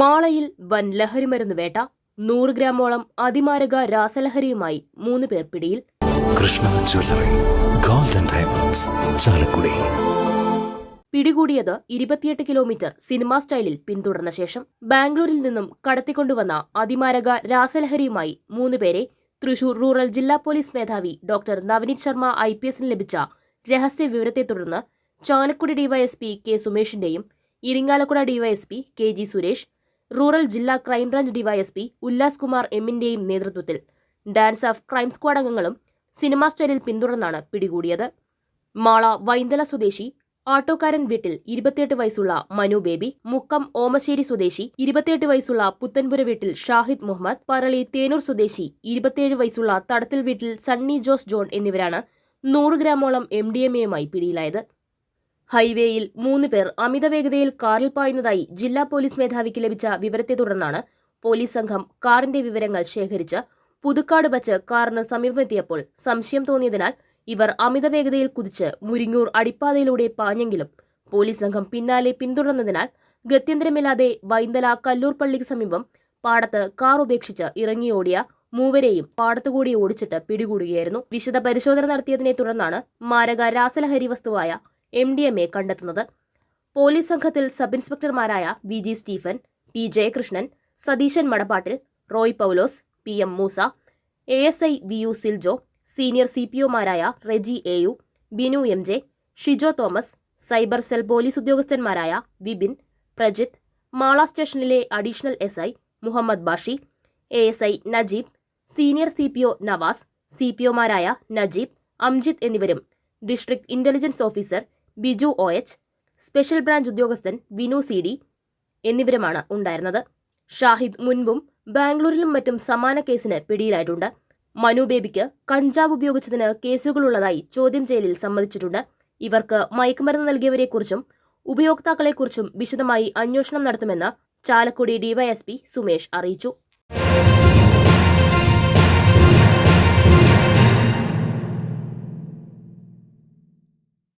മാളയിൽ വൻ ലഹരിമരുന്ന് വേട്ട നൂറ് ഗ്രാമോളം അതിമാരക രാസലഹരിയുമായി മൂന്ന് പേർ പിടിയിൽ. Krishna jewellery golden diamonds Chalakudy. പിടികൂടിയത് ഇരുപത്തിയെട്ട് കിലോമീറ്റർ സിനിമാ സ്റ്റൈലിൽ പിന്തുടർന്ന ശേഷം ബാംഗ്ലൂരിൽ നിന്നും കടത്തിക്കൊണ്ടുവന്ന അതിമാരക രാസലഹരിയുമായി മൂന്ന് പേരെ തൃശൂർ റൂറൽ ജില്ലാ പോലീസ് മേധാവി doctor Navaneeth Sharma I P എസിന് ലഭിച്ച രഹസ്യ വിവരത്തെ തുടർന്ന് Chalakudy DYSP K സുമേഷിന്റെയും Irinjalakuda DYSP K G Suresh rural ജില്ലാ crime branch DYSP Ullas Kumar എമ്മിന്റെയും നേതൃത്വത്തിൽ ഡാൻസ് ഓഫ് ക്രൈം സ്ക്വാഡ് അംഗങ്ങളും സിനിമാ സ്റ്റൈലിൽ പിന്തുടർന്നാണ് പിടികൂടിയത്. മാള വൈന്തല സ്വദേശി ആട്ടോക്കാരൻ വീട്ടിൽ ഇരുപത്തിയെട്ട് വയസ്സുള്ള മനു ബേബി മുക്കം ഓമശ്ശേരി സ്വദേശി ഇരുപത്തിയെട്ട് വയസ്സുള്ള പുത്തൻപുര വീട്ടിൽ ഷാഹിദ് മുഹമ്മദ് പറളി തേനൂർ സ്വദേശി ഇരുപത്തിയേഴ് വയസ്സുള്ള തടത്തിൽ വീട്ടിൽ സണ്ണി ജോസ് ജോൺ എന്നിവരാണ് നൂറ് ഗ്രാമോളം എം ഡി എം എയുമായി പിടിയിലായത്. ഹൈവേയിൽ മൂന്ന് പേർ അമിത വേഗതയിൽ കാറിൽ പായുന്നതായി ജില്ലാ പോലീസ് മേധാവിക്ക് ലഭിച്ച വിവരത്തെ തുടർന്നാണ് പോലീസ് സംഘം കാറിന്റെ വിവരങ്ങൾ ശേഖരിച്ച് പുതുക്കാട് വച്ച് കാറിന് സമീപമെത്തിയപ്പോൾ സംശയം തോന്നിയതിനാൽ ഇവർ അമിത വേഗതയിൽ കുതിച്ച് മുരിങ്ങൂർ അടിപ്പാതയിലൂടെ പാഞ്ഞെങ്കിലും പോലീസ് സംഘം പിന്നാലെ പിന്തുടർന്നതിനാൽ ഗത്യന്തരമില്ലാതെ വൈന്തല കല്ലൂർ പള്ളിക്ക് സമീപം പാടത്ത് കാർ ഉപേക്ഷിച്ച് ഇറങ്ങിയോടിയ മൂവരെയും പാടത്തുകൂടി ഓടിച്ചിട്ട് പിടികൂടുകയായിരുന്നു. വിശദ പരിശോധന നടത്തിയതിനെ തുടർന്നാണ് മാരക രാസലഹരി വസ്തുവായ എം ഡി എം എ കണ്ടെത്തുന്നത്. പോലീസ് സംഘത്തിൽ sub ഇൻസ്പെക്ടർമാരായ V G Stephen P Jayakrishnan Satheesan Madappattil Roy Paulose P M Moosa A S I V U Siljo senior C P ഒമാരായ Reji A U Binu M J Shijo Thomas cyber cell police ഉദ്യോഗസ്ഥന്മാരായ Vipin Prajith Mala സ്റ്റേഷനിലെ additional S I Muhammad Bashi A S I Najeeb senior C P O Navas C P ഒമാരായ Najeeb Amjith എന്നിവരും district intelligence officer Biju O H special branch ഉദ്യോഗസ്ഥൻ Vinu C D എന്നിവരുമാണ് ഉണ്ടായിരുന്നത്. ഷാഹിദ് മുൻപും ബാംഗ്ലൂരിലും മറ്റും സമാന കേസിന് പിടിയിലായിട്ടുണ്ട്. മനു ബേബിക്ക് കഞ്ചാവ് ഉപയോഗിച്ചതിന് കേസുകളുള്ളതായി ചോദ്യം ചെയ്യലിൽ സമ്മതിച്ചിട്ടുണ്ട്. ഇവർക്ക് മയക്കുമരുന്ന് നൽകിയവരെക്കുറിച്ചും ഉപയോക്താക്കളെക്കുറിച്ചും വിശദമായി അന്വേഷണം നടത്തുമെന്ന് ചാലക്കുടി ഡിവൈഎസ്പി സുമേഷ് അറിയിച്ചു.